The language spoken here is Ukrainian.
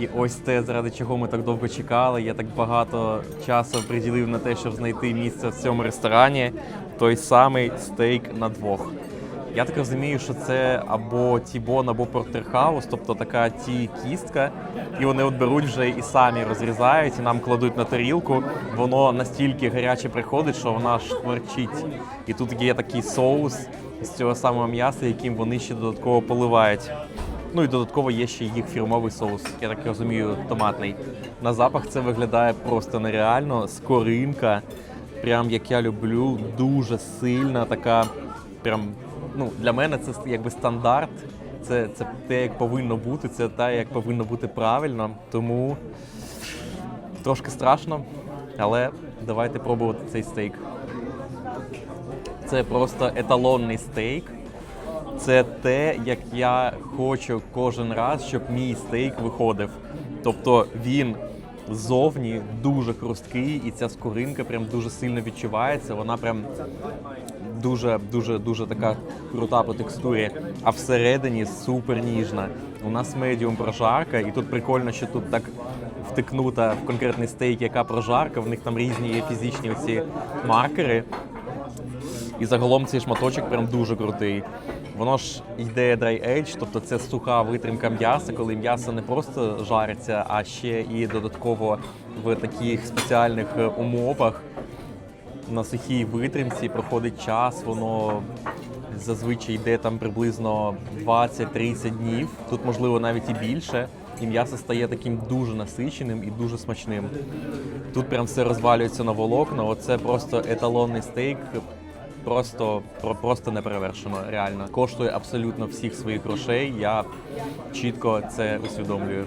І ось те, заради чого ми так довго чекали. Я так багато часу приділив на те, щоб знайти місце в цьому ресторані. Той самий стейк на двох. Я так розумію, що це або тібон, або портерхаус, тобто така ті кістка, і вони от беруть вже і самі розрізають, і нам кладуть на тарілку. Воно настільки гаряче приходить, що вона шкварчить. І тут є такий соус з цього самого м'яса, яким вони ще додатково поливають. Ну і додатково є ще їх фірмовий соус, я так розумію, томатний. На запах це виглядає просто нереально. Скоринка, прям як я люблю, дуже сильна така. Прям ну для мене це якби стандарт. Це, це те, як повинно бути, це те, як повинно бути правильно. Тому трошки страшно, але давайте пробувати цей стейк. Це просто еталонний стейк. Це те, як я хочу кожен раз, щоб мій стейк виходив. Тобто він ззовні дуже хрусткий, і ця скоринка прям дуже сильно відчувається. Вона прям дуже, дуже, дуже така крута по текстурі, а всередині супер ніжна. У нас медіум прожарка, і тут прикольно, що тут так втикнута в конкретний стейк, яка прожарка. В них там різні є фізичні оці маркери. І загалом цей шматочок прям дуже крутий. Воно ж йде dry age, тобто це суха витримка м'яса, коли м'ясо не просто жариться, а ще і додатково в таких спеціальних е, умовах на сухій витримці проходить час, воно зазвичай йде там приблизно 20-30 днів. Тут можливо навіть і більше. І м'ясо стає таким дуже насиченим і дуже смачним. Тут прям все розвалюється на волокна. Оце просто еталонний стейк. Просто про- просто неперевершено, реально коштує абсолютно всіх своїх грошей. Я чітко це усвідомлюю.